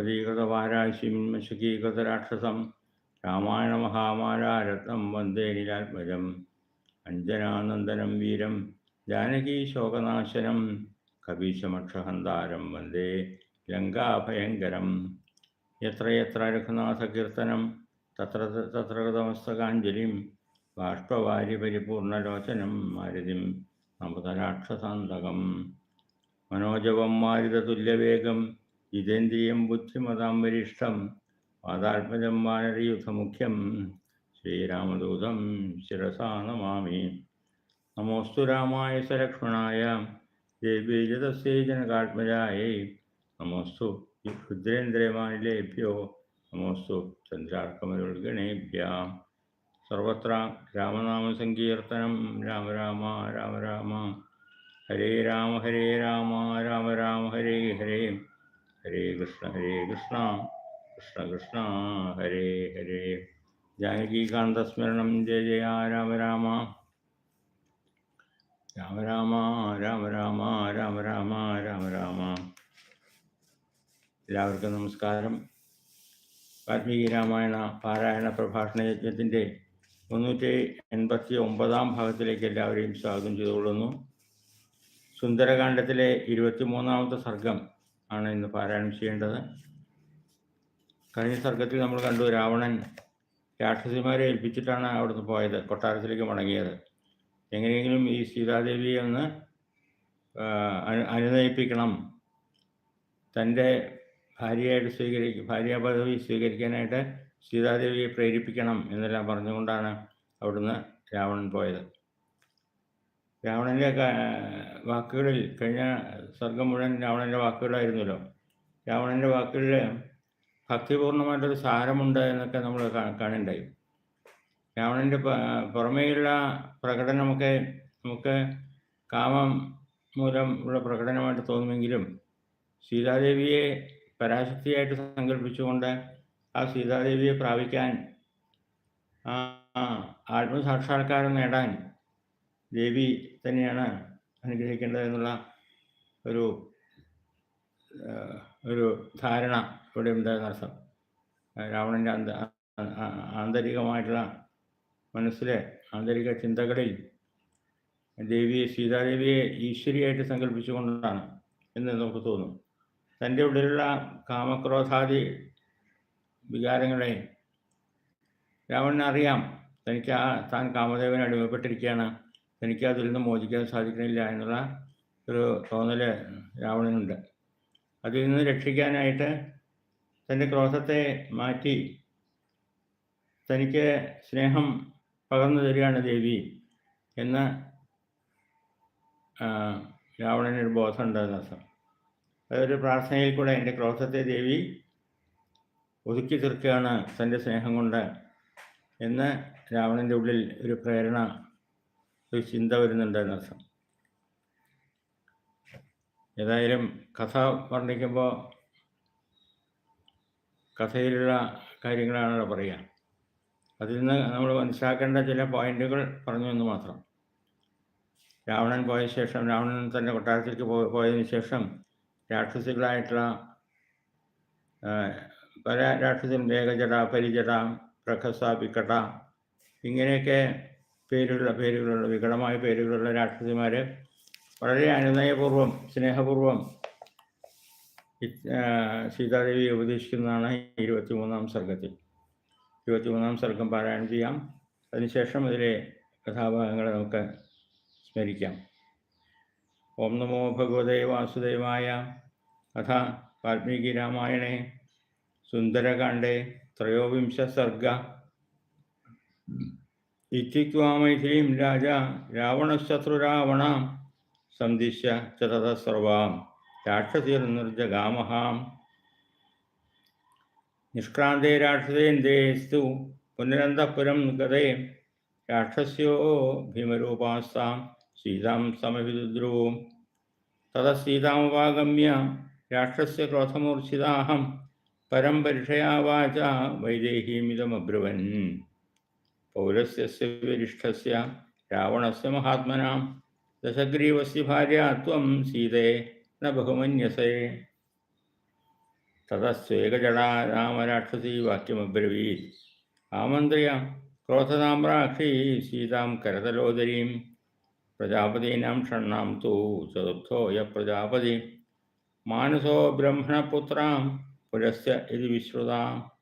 ബൃഹസ്പതീകൃതവാരാശിം ശുകീകൃതരാക്ഷസം രാമായണമഹാമാലാരത്നം വന്ദേ നിരാത്മജം. അഞ്ജനാനന്ദനം വീരം ജാനകീ ശോകനാശനം കപീശമക്ഷഹന്താരം വന്ദേ ലങ്കാഭയങ്കരം. എത്ര എത്ര രഘുനാഥകീർത്തനം തത്ര തത്ര കൃതമസ്തകാഞ്ജലിം ബാഷ്പവാരി പരിപൂർണലോചനം മാരുതിം നമതരാക്ഷസാന്തകം മനോജവം മാരുതതുല്യവേഗം ജിതേന്ദ്രിയം ബുദ്ധിമതാം വരിഷ്ഠം പാതാത്മജം വാനരയുധമുഖ്യം ശ്രീരാമദൂതം ശിരസാ നമാമി നമോസ്തു രാമായ സലക്ഷ്മണായ ദേവീജതസ്യൈ ജനകാത്മജായൈ നമോസ്തു രുദ്രേന്ദ്രമാനിലേഭ്യോ നമോസ്തു ചന്ദ്രാർക്കമരുൾഗണേഭ്യ. സർവത്ര രാമനാമസങ്കീർത്തനം രാമ രാമ രാമ രാമ. ഹരേ രാമ ഹരേ രാമ രാമ രാമ ഹരേ ഹരേ. ഹരേ കൃഷ്ണ ഹരേ കൃഷ്ണ കൃഷ്ണ കൃഷ്ണ ഹരേ ഹരേ. ജാനകീകാന്തസ്മരണം ജയ ജയ രാമ രാമ. രാമ രാമ രാമ രാമ രാമ രാമ രാമ രാമ. എല്ലാവർക്കും നമസ്കാരം. വാൽമീകി രാമായണ പാരായണ പ്രഭാഷണ യജ്ഞത്തിന്റെ മുന്നൂറ്റി എൺപത്തി ഒമ്പതാം ഭാഗത്തിലേക്ക് എല്ലാവരെയും സ്വാഗതം ചെയ്തുകൊള്ളുന്നു. സുന്ദരകാന്ഡത്തിലെ ഇരുപത്തിമൂന്നാമത്തെ സർഗം ആണ് ഇന്ന് പാരായണം ചെയ്യേണ്ടത്. കഴിഞ്ഞ സർഗത്തിൽ നമ്മൾ കണ്ടു രാവണൻ രാക്ഷസിമാരെ ഏൽപ്പിച്ചിട്ടാണ് അവിടുന്ന് പോയത് കൊട്ടാരത്തിലേക്ക് മടങ്ങിയത്. എങ്ങനെയെങ്കിലും ഈ സീതാദേവിയെ ഒന്ന് അനു അനുനയിപ്പിക്കണം. തന്റെ ഭാര്യയായിട്ട് സ്വീകരിക്കും ഭാര്യ പദവി സ്വീകരിക്കാനായിട്ട് സീതാദേവിയെ പ്രേരിപ്പിക്കണം എന്നെല്ലാം പറഞ്ഞുകൊണ്ടാണ് അവിടുന്ന് രാവണൻ പോയത്. രാവണന്റെ വാക്കുകളിൽ കഴിഞ്ഞ സർഗം മുഴുവൻ രാവണന്റെ വാക്കുകളായിരുന്നല്ലോ. രാവണന്റെ വാക്കുകളിൽ ഭക്തിപൂർണമായിട്ടൊരു സാരമുണ്ട് എന്നൊക്കെ നമ്മൾ കാണണ്ടായി രാവണന്റെ പുറമേയുള്ള പ്രകടനമൊക്കെ നമുക്ക് കാമം മൂലം ഉള്ള പ്രകടനമായിട്ട് തോന്നുമെങ്കിലും സീതാദേവിയെ പരാശക്തിയായിട്ട് സങ്കല്പിച്ചുകൊണ്ട് ആ സീതാദേവിയെ പ്രാപിക്കാൻ ആത്മസാക്ഷാത്കാരം നേടാൻ ദേവി തന്നെയാണ് അനുഗ്രഹിക്കേണ്ടത് എന്നുള്ള ഒരു ഒരു ധാരണ ഇവിടെ ഉണ്ടായിരുന്ന അർത്ഥം രാവണന്റെ അന്ത ആന്തരികമായിട്ടുള്ള മനസ്സിലെ ആന്തരിക ചിന്തകളിൽ ദേവിയെ സീതാദേവിയെ ഈശ്വരിയായിട്ട് സങ്കല്പിച്ചുകൊണ്ടാണ് എന്ന് നമുക്ക് തോന്നും. തന്റെ ഉള്ളിലുള്ള കാമക്രോധാദി വികാരങ്ങളെ രാവണൻ അറിയാം തനിക്ക് ആ താൻ കാമദേവനെ അടിമപ്പെട്ടിരിക്കുകയാണ്. തനിക്ക് അതിൽ നിന്ന് മോചിക്കാൻ സാധിക്കുന്നില്ല എന്നുള്ള ഒരു തോന്നൽ രാവണനുണ്ട്. അതിൽ നിന്ന് രക്ഷിക്കാനായിട്ട് തന്റെ ക്രോധത്തെ മാറ്റി തനിക്ക് സ്നേഹം പകർന്നു തരികയാണ് ദേവി എന്ന് രാവണനൊരു ബോധമുണ്ട് അർത്ഥം അതൊരു പ്രാർത്ഥനയിൽ കൂടെ എന്റെ ക്രോധത്തെ ദേവി ഒതുക്കി തീർക്കുകയാണ് തന്റെ സ്നേഹം കൊണ്ട് എന്ന് രാവണന്റെ ഉള്ളിൽ ഒരു പ്രേരണ ഒരു ചിന്ത വരുന്നുണ്ട് അർത്ഥം ഏതായാലും കഥ വർണിക്കുമ്പോൾ കഥയിലുള്ള കാര്യങ്ങളാണല്ലോ പറയുക അതിൽ നിന്ന് നമ്മൾ മനസ്സിലാക്കേണ്ട ചില പോയിന്റുകൾ പറഞ്ഞു എന്ന് മാത്രം. രാവണൻ പോയ ശേഷം രാവണൻ തന്റെ കൊട്ടാരത്തിലേക്ക് പോയതിനു ശേഷം രാക്ഷസികളായിട്ടുള്ള പല രാക്ഷസം വേഗജട പരിചട പ്രഖസ വിക്കട ഇങ്ങനെയൊക്കെ പേരുള്ള പേരുകളുള്ള വികടമായ പേരുകളുള്ള രാക്ഷസിമാർ വളരെ അനുനയപൂർവം സ്നേഹപൂർവം സീതാദേവി ഉപദേശിക്കുന്നതാണ് ഇരുപത്തിമൂന്നാം സർഗത്തിൽ. ഇരുപത്തിമൂന്നാം സർഗം പാരായണം ചെയ്യാം. അതിനുശേഷം ഇതിലെ കഥാഭാഗങ്ങളെ നമുക്ക് സ്മരിക്കാം. ഓം നമോ ഭഗവതേ വാസുദേവായ കഥ വാൽമീകി രാമായണേ സുന്ദരകാണ്ഡേ ത്രയോവിംശ സർഗ ഇത്യുക്വാ മൈഥിലീം രാജ രാവണശത്രുരാവണാം സന്ദിശ്യ ചതസർവാം തത സർവാം. രാക്ഷസീർനിർജഗാമഹാം. നിഷ്ക്രാന്തേ രാക്ഷസേന്ദ്രേസ്തു പുനരന്തപുരം ഗതേ രാക്ഷസ്യോ ഭീമരൂപാസ്താം സീതാം സമവിദ്രുവും തത സീതാമുപാഗമ്യ രാക്ഷസ്യ ക്രോധമൂർച്ഛിതാഹം പരം പരിഷയാവാച വൈദേഹീമിതമബ്രുവൻ. पौरस्य से रावणस्य से दशग्रीवस्य भार्या त्वं सीते, न बहुमन्यसे ततस्वेकजडा रामराक्षसी वाक्यमब्रवीत्। आमन्त्र्य क्रोधताम्राक्षी सीतां करतलोदरीं। प्रजापतीनां षण्णां तु चतुर्थो य प्रजापति। मानसो ब्रह्मणपुत्रां, पुरस्य इति विश्रुताम्।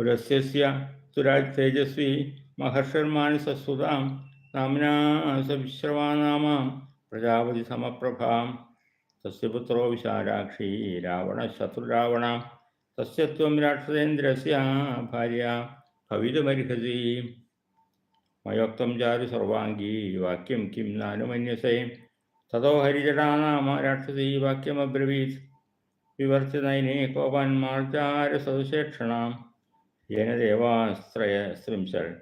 पुरस्य सुराज तेजस्वी महर्षर्माणिसुधां नाम्ना प्रजापति प्रजापतिसमप्रभां तस्य विशाराक्षी विशालाक्षी रावणशत्रुरावण तस्य त्वं राक्षसेन्द्रस्य भार्या भवितुमर्हसि। मयोक्त जातु सर्वांगी वाक्यं किं नानुमन्यसे ततो हरिजटानाम राक्षसी वाक्यमब्रवीत्। विवर्तिनयने कोपान्मार्जारसदुशेक्षणाम् येन देवाश्रयश्रिंशल्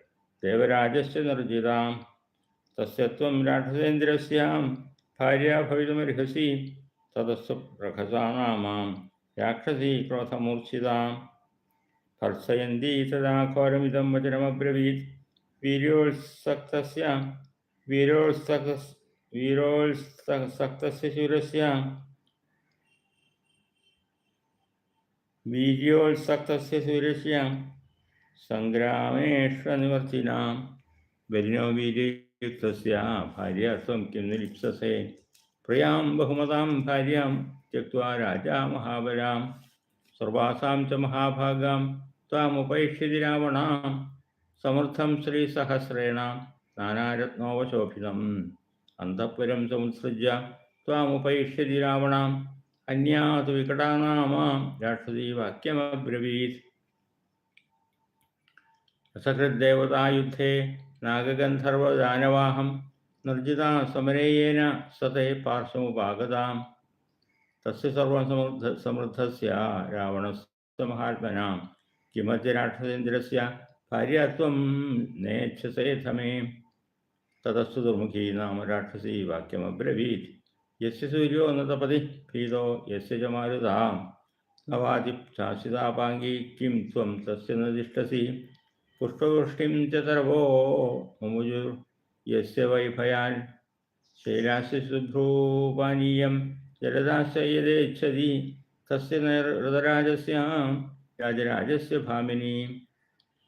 देवराजस्य नर्जितां तस्य त्वं राक्षसेन्द्रस्यां भार्या भवितुमर्हसि तदस्व रखसाना माँ राक्षसी क्रोधमूर्छितां भर्सयन्ती तदा घोरमिदं वचनमब्रवीत्। वीर्योत्सक्तस्य वीरोत्सक वीरोत्सक्तस्य शूरस्य। वीर्योत्सक्तस्य सूर्यस्य सङ्ग्रामेष्वनिवर्तिनां बलिनो बीजयुक्तस्य भार्या किं निलिप्ससे प्रियाँ बहुमतां भार्यां त्यक्त्वा राजा महाबलां सर्वासां च महाभागां त्वामुपैष्यति रावणां समर्थं श्रीसहस्रेण नानारत्नोपशोभितम् अन्तःपुरं संसृज्य त्वामुपैष्यति रावणाम्। अन्या तु विकटानामां राक्षसी वाक्यमब्रवीत् असकृद्देवतायुद्धे नागगन्धर्वदानवाहं निर्जिता समरेयेन सते पार्श्वमुपागताम्। तस्य सर्वं समृद्ध, समृद्धस्य रावणस्य महात्मनां किमद्य राक्षसेन्द्रस्य भार्यात्वं नेच्छसे थमे ततस्तु दुर्मुखी नाम राक्षसी वाक्यमब्रवीत्। यस्य सूर्यो न तपति भीतो यस्य च मारुतां नवाति शासितापाङ्गी किं त्वं तस्य न तिष्ठसि। पुष्पवृष्टिं च मुमुजुर् यस्य वैभयान् शैलास्य शुभ्रूपानीयं जलदास्य यदेच्छति, तस्य नृतराजस्यां राजराजस्य भामिनी।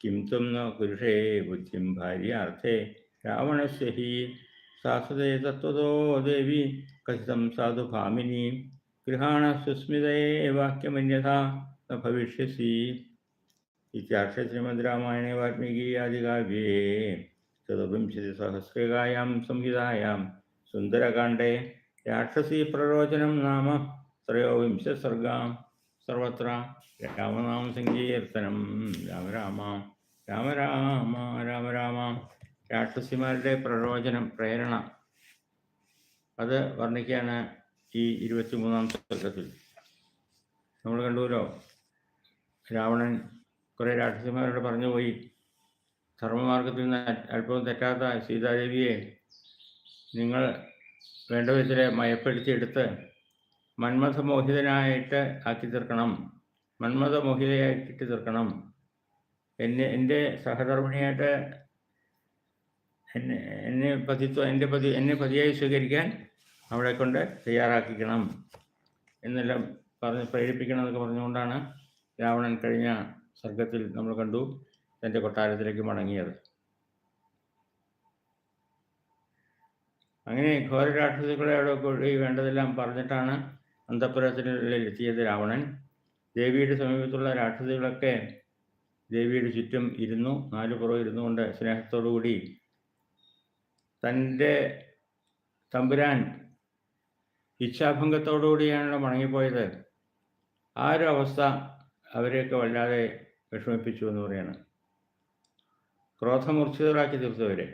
किं त्वं न पुरुषे बुद्धिं भार्यार्थे, रावणस्य हि शाश्वते तत्त्वतो देवी, कथितं साधु भामिनी। गृहाण सुस्मिते वाक्यमन्यथा न भविष्यसि। इत्यार्षे श्रीमद् रामायणे वाल्मीकि आदिकाव्ये चतुर्विंशतिसहस्रिकायां संहितायां सुन्दरकाण्डे രാക്ഷസീ പ്രരോചനം നാമ ത്രയോവിംശ സർഗാം സർവത്ര രാമനാമ സങ്കീർത്തനം രാമ രാമ രാമ രാമ രാമ രാമ രാക്ഷസിമാരുടെ പ്രരോചനം പ്രേരണ അത് വർണ്ണിക്കുകയാണ് ഈ ഇരുപത്തിമൂന്നാം സർഗത്തിൽ നമ്മൾ കണ്ടുവല്ലോ രാവണൻ കുറേ രാക്ഷസന്മാരോട് പറഞ്ഞുപോയി ധർമ്മമാർഗത്തിൽ നിന്ന് അല്പവും തെറ്റാത്ത സീതാദേവിയെ നിങ്ങൾ വേണ്ട വിധത്തിൽ മയപ്പെടുത്തിയെടുത്ത് മന്മഥമോഹിതനായിട്ട് ആക്കി തീർക്കണം മന്മഥമോഹിതയാക്കി തീർക്കണം എന്നെ എന്റെ സഹധർമ്മിണിയായിട്ട് എന്നെ എന്നെ പതിത്വം എന്റെ പതി എന്നെ പതിയായി സ്വീകരിക്കാൻ അവളെ കൊണ്ട് തയ്യാറാക്കിക്കണം. എന്നെല്ലാം പറഞ്ഞ് പ്രേരിപ്പിക്കണം എന്നൊക്കെ പറഞ്ഞുകൊണ്ടാണ് രാവണൻ കഴിഞ്ഞ സർഗത്തിൽ നമ്മൾ കണ്ടു തന്റെ കൊട്ടാരത്തിലേക്ക് മടങ്ങിയത്. അങ്ങനെ ഘോര രാക്ഷസികളെ അവിടെ വേണ്ടതെല്ലാം പറഞ്ഞിട്ടാണ് അന്തപുരത്തിനുള്ളിൽ എത്തിയത് രാവണൻ. ദേവിയുടെ സമീപത്തുള്ള രാക്ഷസികളൊക്കെ ദേവിയുടെ ചുറ്റും ഇരുന്നു നാലു പുറം ഇരുന്നു കൊണ്ട് സ്നേഹത്തോടുകൂടി തന്റെ തമ്പുരാൻ ഇച്ഛാഭംഗത്തോടുകൂടിയാണല്ലോ മടങ്ങിപ്പോയത്. ആ ഒരു അവസ്ഥ അവരെയൊക്കെ വല്ലാതെ വിഷമിപ്പിച്ചു എന്ന് പറയാണ്. ക്രോധമൂർച്ഛിതരാക്കി തീർത്തവരെ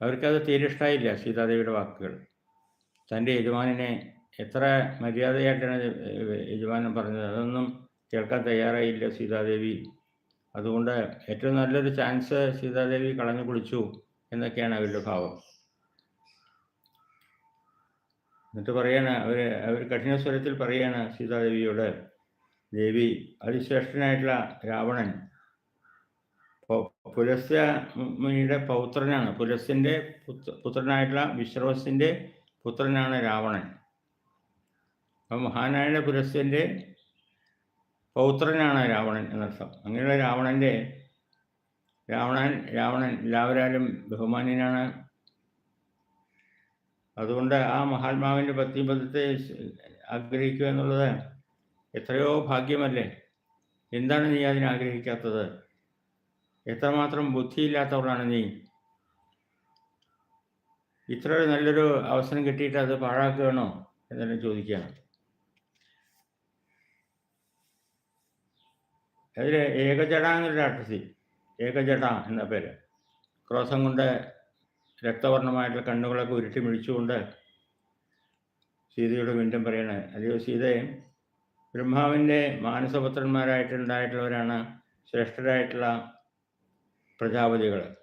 അവർക്കത് തീരെ ഇഷ്ടമായില്ല സീതാദേവിയുടെ വാക്കുകൾ. തന്റെ യജമാനെ എത്ര മര്യാദയായിട്ടാണ് യജമാനൻ പറഞ്ഞത്? അതൊന്നും കേൾക്കാൻ തയ്യാറായില്ല സീതാദേവി. അതുകൊണ്ട് ഏറ്റവും നല്ലൊരു ചാൻസ് സീതാദേവി കളഞ്ഞു കുളിച്ചു എന്നൊക്കെയാണ് അവരുടെ ഭാവം. എന്നിട്ട് പറയാണ് അവർ അവർ കഠിന സ്വരത്തിൽ പറയാണ് സീതാദേവിയോട് ദേവി അതിശ്രേഷ്ഠനായിട്ടുള്ള രാവണൻ. പുലസ്യ മുനിയുടെ പൗത്രനാണ്. പുലസ്യന്റെ പുത്രനായിട്ടുള്ള വിശ്രവസിന്റെ പുത്രനാണ് രാവണൻ. അപ്പം മഹാനായ പുലസ്യന്റെ പൗത്രനാണ് രാവണൻ എന്നർത്ഥം. അങ്ങനെയുള്ള രാവണന്റെ രാവണൻ രാവണൻ എല്ലാവരാലും ബഹുമാന്യനാണ്. അതുകൊണ്ട് ആ മഹാത്മാവിന്റെ പത്നിപദത്തെ ആഗ്രഹിക്കുക എന്നുള്ളത് എത്രയോ ഭാഗ്യമല്ലേ? എന്താണ് നീ അതിനാഗ്രഹിക്കാത്തത് എത്രമാത്രം ബുദ്ധിയില്ലാത്തവളാണ് നീ? ഇത്ര നല്ലൊരു അവസരം കിട്ടിയിട്ട് അത് പാഴാക്കുകയാണോ? എന്നെല്ലാം ചോദിക്കുകയാണ് അതിൽ ഏകജട എന്നൊരു രാക്ഷസി ഏകജട എന്ന പേര്. ക്രോസം കൊണ്ട് രക്തവർണമായിട്ടുള്ള കണ്ണുകളൊക്കെ ഉരുട്ടി മിഴിച്ചുകൊണ്ട് സീതയുടെ വീണ്ടും പറയണേ അല്ലയോ സീതയെ ബ്രഹ്മാവിന്റെ മാനസപുത്രന്മാരായിട്ടുണ്ടായിട്ടുള്ളവരാണ് ശ്രേഷ്ഠരായിട്ടുള്ള പ്രജാപതികൾ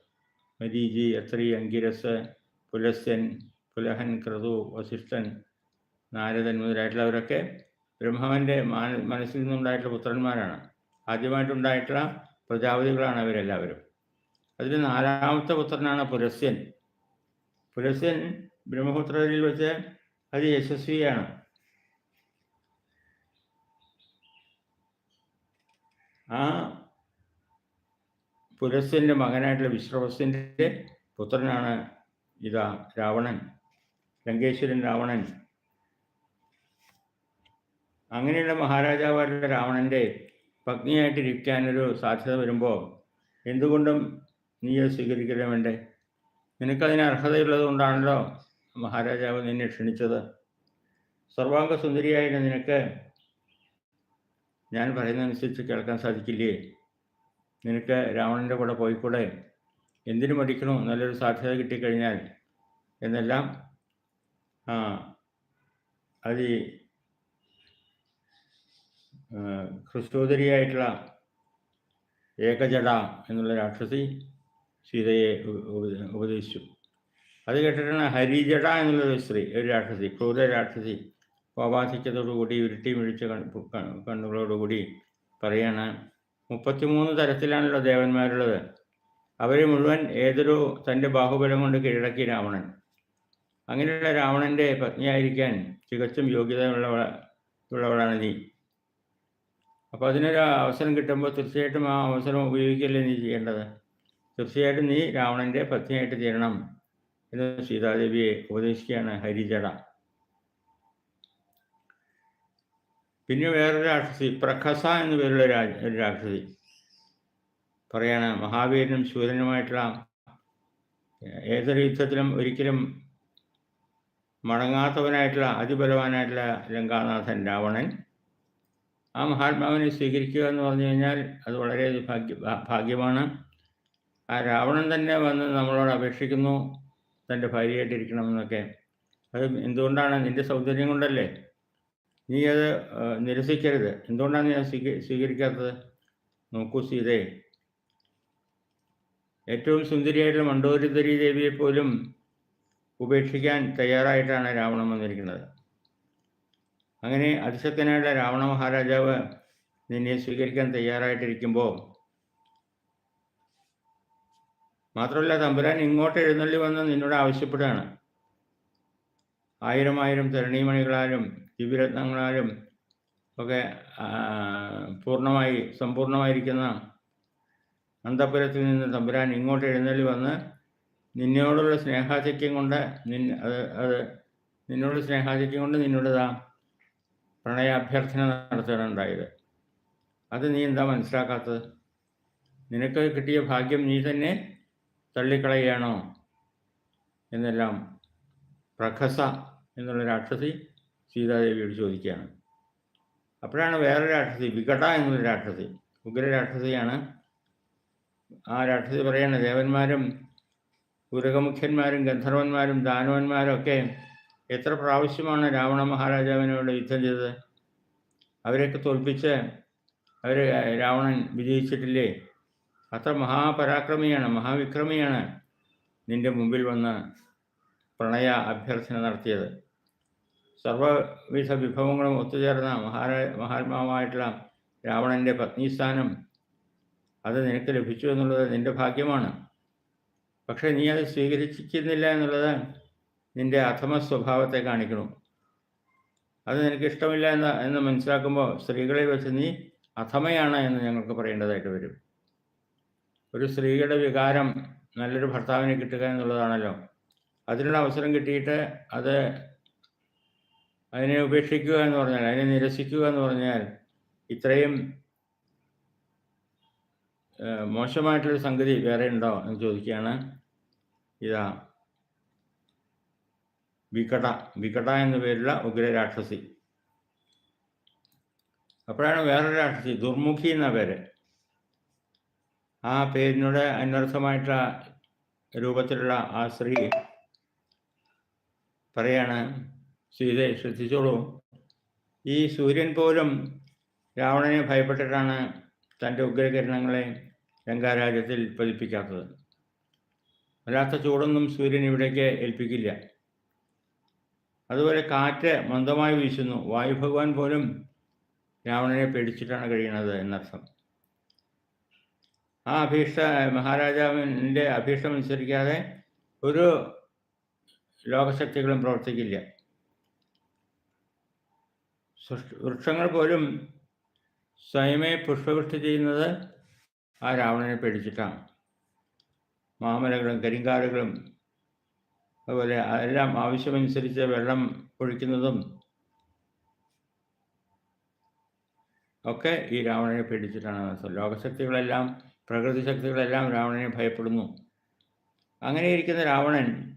മരീചി അത്രി അങ്കിരസ് പുലസ്യൻ പുലഹൻ ക്രതു വസിഷ്ഠൻ നാരദൻ മുതലായിട്ടുള്ളവരൊക്കെ ബ്രഹ്മാവിന്റെ മാന മനസ്സിൽ നിന്നുണ്ടായിട്ടുള്ള പുത്രന്മാരാണ്. ആദ്യമായിട്ടുണ്ടായിട്ടുള്ള പ്രജാപതികളാണ് അവരെല്ലാവരും. അതിൽ നാലാമത്തെ പുത്രനാണ് പുലസ്യൻ. പുലസ്യൻ ബ്രഹ്മപുത്രരിൽ വെച്ച് അത് യശസ്വിയാണ്. ആ പുലസ്യന്റെ മകനായിട്ടുള്ള വിശ്രവസ്യന്റെ പുത്രനാണ് ഇതാ രാവണൻ ലങ്കേശ്വരൻ രാവണൻ. അങ്ങനെയുള്ള മഹാരാജാവായിട്ടുള്ള രാവണന്റെ പത്നിയായിട്ടിരിക്കാനൊരു സാധ്യത വരുമ്പോൾ എന്തുകൊണ്ടും നീ അത് സ്വീകരിക്കലേ വേണ്ടേ? നിനക്കതിന് അർഹതയുള്ളത് കൊണ്ടാണല്ലോ മഹാരാജാവ് നിന്നെ ക്ഷണിച്ചത്. സർവാംഗ സുന്ദരിയായിട്ട് നിനക്ക് ഞാൻ പറയുന്നതനുസരിച്ച് കേൾക്കാൻ സാധിക്കില്ലേ? നിനക്ക് രാവണന്റെ കൂടെ പോയിക്കൂടെ? എന്തിനു മടിക്കണോ? നല്ലൊരു സാധ്യത കിട്ടിക്കഴിഞ്ഞാൽ എന്നെല്ലാം അത് ക്രിസ്തോദരിയായിട്ടുള്ള ഏകജട എന്നുള്ള രാക്ഷസി സീതയെ ഉപദേശിച്ചു. അത് കേട്ടിട്ടാണ് ഹരിജട എന്നുള്ളൊരു സ്ത്രീ ഒരു രാക്ഷസി ക്രൂര രാക്ഷസി കോപാധിക്യത്തോടുകൂടി ഉരുട്ടി മിഴിച്ച കണ്ണുകളോടുകൂടി പറയാണ്. മുപ്പത്തിമൂന്ന് തരത്തിലാണല്ലോ ദേവന്മാരുള്ളത്. അവരെ മുഴുവൻ ഏതൊരു തന്റെ ബാഹുബലം കൊണ്ട് കീഴടക്കി രാവണൻ. അങ്ങനെയുള്ള രാവണന്റെ പത്നിയായിരിക്കാൻ തികച്ചും യോഗ്യതയുള്ളവ ഉള്ളവളാണ് നീ. അപ്പോൾ അതിനൊരു അവസരം കിട്ടുമ്പോൾ തീർച്ചയായിട്ടും ആ അവസരം ഉപയോഗിക്കല്ലേ നീ ചെയ്യേണ്ടത്? തീർച്ചയായിട്ടും നീ രാവണന്റെ പത്നിയായിട്ട് തീരണം എന്ന് സീതാദേവിയെ ഉപദേശിക്കുകയാണ് ഹരിജട. പിന്നെ വേറൊരു രാക്ഷസി പ്രഖസ എന്ന് പേരുള്ള രാജ രാക്ഷസി. പറയാണ് മഹാവീരനും ശൂരനുമായിട്ടുള്ള ഏതൊരു യുദ്ധത്തിലും ഒരിക്കലും മടങ്ങാത്തവനായിട്ടുള്ള അതിബലവാനായിട്ടുള്ള ലങ്കാനാഥൻ രാവണൻ ആ മഹാത്മാവിനെ സ്വീകരിക്കുക എന്ന് പറഞ്ഞു കഴിഞ്ഞാൽ അത് വളരെ ഭാഗ്യ ഭാഗ്യമാണ്. ആ രാവണൻ തന്നെ വന്ന് നമ്മളോട് അപേക്ഷിക്കുന്നു തന്റെ ഭാര്യയായിട്ടിരിക്കണമെന്നൊക്കെ അത് എന്തുകൊണ്ടാണ് നിന്റെ സൗന്ദര്യം കൊണ്ടല്ലേ? നീ അത് നിരസിക്കരുത്. എന്തുകൊണ്ടാണ് ഞാൻ സ്വീകരിക്കാത്തത്? നോക്കൂ സീതേ. ഏറ്റവും സുന്ദരിയായിട്ടുള്ള മണ്ഡോരിതരി ദേവിയെ പോലും ഉപേക്ഷിക്കാൻ തയ്യാറായിട്ടാണ് രാവണൻ വന്നിരിക്കുന്നത്. അങ്ങനെ അതിശക്തനായുള്ള രാവണ മഹാരാജാവ് നിന്നെ സ്വീകരിക്കാൻ തയ്യാറായിട്ടിരിക്കുമ്പോൾ മാത്രമല്ല തമ്പുരാൻ ഇങ്ങോട്ട് എഴുന്നള്ളി വന്ന് നിന്നോട് ആവശ്യപ്പെടുകയാണ്. ആയിരം ആയിരം തരണീമണികളാലും ദിവ്യരത്നങ്ങളാലും ഒക്കെ പൂർണമായി സമ്പൂർണമായിരിക്കുന്ന അന്തപുരത്തിൽ നിന്ന് തമ്പുരാൻ ഇങ്ങോട്ട് എഴുന്നള്ളി വന്ന് നിന്നോടുള്ള സ്നേഹാധിക്യം കൊണ്ട് നിൻ അത് അത് നിന്നോട് സ്നേഹാധിക്യം കൊണ്ട് നിന്നോടതാ പ്രണയാഭ്യർത്ഥന നടത്തുകയുണ്ടായത്. അത് നീ എന്താ മനസ്സിലാക്കാത്തത്? നിനക്ക് കിട്ടിയ ഭാഗ്യം നീ തന്നെ തള്ളിക്കളയുകയാണോ? എന്നെല്ലാം പ്രഖസ എന്നുള്ള രാക്ഷസി സീതാദേവിയോട് ചോദിക്കുകയാണ്. അപ്പോഴാണ് വേറെ രാക്ഷസി വികട എന്നുള്ള രാക്ഷസി ഉഗ്ര രാക്ഷസിയാണ് ആ രാക്ഷസി പറയാണ് ദേവന്മാരും ഉരകമുഖ്യന്മാരും ഗന്ധർവന്മാരും ദാനവന്മാരും ഒക്കെ എത്ര പ്രാവശ്യമാണ് രാവണ മഹാരാജാവിനോട് യുദ്ധം ചെയ്തത്? അവരെയൊക്കെ തോൽപ്പിച്ച് അവർ രാവണൻ വിജയിച്ചിട്ടില്ലേ? അത്ര മഹാപരാക്രമിയാണ് മഹാവിക്രമിയാണ് നിന്റെ മുമ്പിൽ വന്ന് പ്രണയ അഭ്യർത്ഥന നടത്തിയത്. സർവവിധ വിഭവങ്ങളും ഒത്തുചേർന്ന മഹാരാ മഹാത്മാവായിട്ടുള്ള രാവണന്റെ പത്നിസ്ഥാനം അത് നിനക്ക് ലഭിച്ചു എന്നുള്ളത് നിന്റെ ഭാഗ്യമാണ്. പക്ഷേ നീ അത് സ്വീകരിച്ചിരിക്കുന്നില്ല എന്നുള്ളത് നിന്റെ അധമ സ്വഭാവത്തെ കാണിക്കണം. അത് നിനക്ക് ഇഷ്ടമില്ല എന്ന് എന്ന് മനസ്സിലാക്കുമ്പോൾ സ്ത്രീകളെ വെച്ച് നീ അധമയാണ് എന്ന് ഞങ്ങൾക്ക് പറയേണ്ടതായിട്ട് വരും. ഒരു സ്ത്രീയുടെ വികാരം നല്ലൊരു ഭർത്താവിനെ കിട്ടുക എന്നുള്ളതാണല്ലോ. അതിനുള്ള അവസരം കിട്ടിയിട്ട് അത് അതിനെ ഉപേക്ഷിക്കുക എന്ന് പറഞ്ഞാൽ അതിനെ നിരസിക്കുക എന്ന് പറഞ്ഞാൽ ഇത്രയും മോശമായിട്ടുള്ളൊരു സംഗതി വേറെ ഉണ്ടോ എന്ന് ചോദിക്കുകയാണ്. ഇതാ. വികട വികട എന്ന പേരുള്ള ഉഗ്രരാക്ഷസി. അപ്പോഴാണ് വേറൊരു രാക്ഷസി ദുർമുഖി എന്ന പേര്. ആ പേരിനോട് അന്വർത്ഥമായിട്ടുള്ള രൂപത്തിലുള്ള ആ സ്ത്രീ പറയാണ് സീതയെ ശ്രദ്ധിച്ചോളൂ. ഈ സൂര്യൻ പോലും രാവണനെ ഭയപ്പെട്ടിട്ടാണ് തന്റെ ഉഗ്രകിരണങ്ങളെ ലങ്കാരാജ്യത്തിൽ പതിപ്പിക്കാത്തത്. വല്ലാത്ത ചൂടൊന്നും സൂര്യൻ ഇവിടേക്ക് ഏൽപ്പിക്കില്ല. അതുപോലെ കാറ്റ് മന്ദമായി വീശുന്നു. വായു ഭഗവാൻ പോലും രാവണനെ പേടിച്ചിട്ടാണ് കഴിയുന്നത് എന്നർത്ഥം. ആ അഭീഷ്ട മഹാരാജാവിന്റെ അഭീഷ്ടം അനുസരിക്കാതെ ഒരു ലോകശക്തികളും പ്രവർത്തിക്കില്ല. വൃക്ഷങ്ങൾ പോലും സ്വയമേ പുഷ്പവൃഷ്ടി ചെയ്യുന്നത് ആ രാവണനെ പേടിച്ചിട്ടാണ്. മാമലകളും കരിങ്കാലുകളും അതുപോലെ എല്ലാം ആവശ്യമനുസരിച്ച് വെള്ളം ഒഴിക്കുന്നതും ഒക്കെ ഈ രാവണനെ പേടിച്ചിട്ടാണ്. ലോകശക്തികളെല്ലാം പ്രകൃതി ശക്തികളെല്ലാം രാവണനെ ഭയപ്പെടുന്നു. അങ്ങനെ ഇരിക്കുന്ന രാവണൻ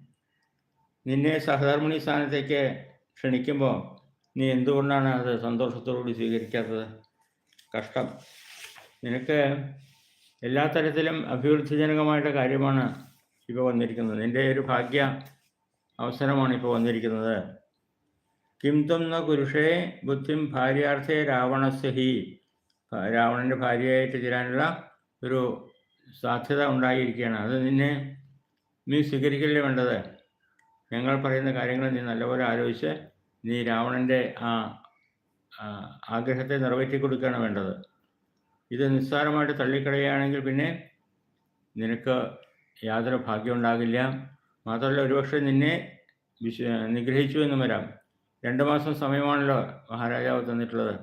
നിന്നെ സഹധർമ്മിണി സ്ഥാനത്തേക്ക് ക്ഷണിക്കുമ്പോൾ നീ എന്തുകൊണ്ടാണ് അത് സന്തോഷത്തോടുകൂടി സ്വീകരിക്കാത്തത്? കഷ്ടം. നിനക്ക് എല്ലാ തരത്തിലും അഭിവൃദ്ധിജനകമായിട്ട് കാര്യമാണ് ഇപ്പോൾ വന്നിരിക്കുന്നത്. നിന്റെ ഒരു ഭാഗ്യ അവസരമാണ് ഇപ്പോൾ വന്നിരിക്കുന്നത്. കിം ത്വം ന കുരുഷേ ബുദ്ധിം ഭാര്യാർത്ഥേ രാവണസ്യ ഹി. രാവണന്റെ ഭാര്യയായിട്ട് ചേരാനുള്ള ഒരു സാധ്യത ഉണ്ടായിരിക്കുകയാണ്. അത് നിന്നെ നീ സ്വീകരിക്കല്ലേ വേണ്ടത്? ഞങ്ങൾ പറയുന്ന കാര്യങ്ങൾ നീ നല്ലപോലെ ആലോചിച്ച് നീ രാവണന്റെ ആ ആഗ്രഹത്തെ നിറവേറ്റി കൊടുക്കുകയാണ് വേണ്ടത്. ഇത് നിസ്സാരമായിട്ട് തള്ളിക്കളയുകയാണെങ്കിൽ പിന്നെ നിനക്ക് യാതൊരു ഭാഗ്യം ഉണ്ടാകില്ല. മാത്രമല്ല ഒരുപക്ഷെ നിന്നെ വിശ നിഗ്രഹിച്ചു എന്നും വരാം. രണ്ട് മാസം സമയമാണല്ലോ മഹാരാജാവ് തന്നിട്ടുള്ളത്.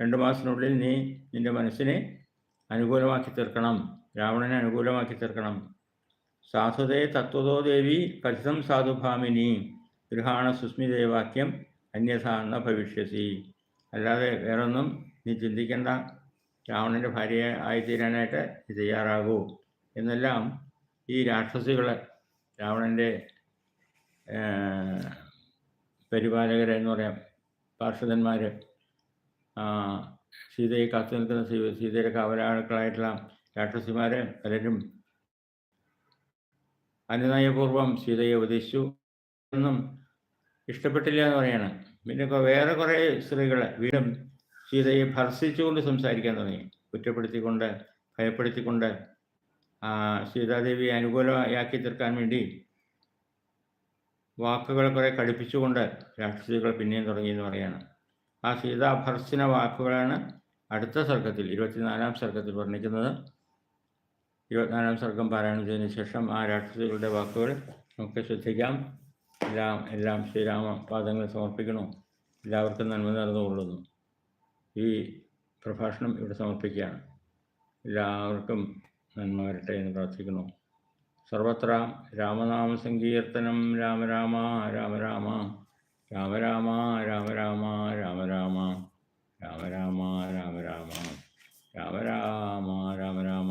രണ്ട് മാസത്തിനുള്ളിൽ നീ നിന്റെ മനസ്സിനെ അനുകൂലമാക്കി തീർക്കണം. രാവണനെ അനുകൂലമാക്കി തീർക്കണം. സാധുതേ തത്വതോ ദേവി കഥിതം സാധുഭാമിനി. ഗൃഹാണ സുസ്മിതേവാക്യം അന്യഥാ എന്ന ഭവിഷ്യസി. അല്ലാതെ വേറൊന്നും നീ ചിന്തിക്കേണ്ട. രാവണന്റെ ഭാര്യ ആയിത്തീരാനായിട്ട് നീ തയ്യാറാകൂ. എന്നെല്ലാം ഈ രാക്ഷസികൾ രാവണന്റെ പരിപാലകരെന്ന് പറയാം പാർഷദന്മാർ സീതയെ കാത്തു നിൽക്കുന്ന സീതയുടെ കാവലാളുക്കളായിട്ടുള്ള രാക്ഷസിമാരെ പലരും അനുനയപൂർവം സീതയെ ഉപദേശിച്ചു ഒന്നും ഇഷ്ടപ്പെട്ടില്ല എന്ന് പറയാണ്. പിന്നെ വേറെ കുറേ സ്ത്രീകൾ വീണ്ടും സീതയെ ഭർസിച്ചുകൊണ്ട് സംസാരിക്കാൻ തുടങ്ങി. കുറ്റപ്പെടുത്തിക്കൊണ്ട് ഭയപ്പെടുത്തിക്കൊണ്ട് സീതാദേവിയെ അനുകൂലമാക്കി തീർക്കാൻ വേണ്ടി വാക്കുകൾ കുറെ കടുപ്പിച്ചുകൊണ്ട് രാക്ഷസികൾ പിന്നെയും തുടങ്ങി എന്ന് പറയാണ്. ആ സീതാഭർസിന വാക്കുകളാണ് അടുത്ത സർഗത്തിൽ ഇരുപത്തിനാലാം സർഗത്തിൽ വർണിക്കുന്നത്. ഇരുപത്തിനാലാം സർഗം പാരായണം ശേഷം ആ രാക്ഷസികളുടെ വാക്കുകൾ നമുക്ക് ശ്രദ്ധിക്കാം എല്ലാം എല്ലാം ശ്രീരാമ പാദങ്ങൾ സമർപ്പിക്കണോ എല്ലാവർക്കും നന്മ നടന്നുകൊള്ളുന്നു ഈ പ്രഭാഷണം ഇവിടെ സമർപ്പിക്കുകയാണ് എല്ലാവർക്കും നന്മ വരട്ടെ എന്ന് പ്രാർത്ഥിക്കുന്നു സർവത്ര രാമനാമ സങ്കീർത്തനം രാമ രാമ രാമ രാമ രാമ രാമ രാമ രാമ രാമ രാമ രാമ രാമ രാമ രാമ രാമ രാമ രാമ രാമ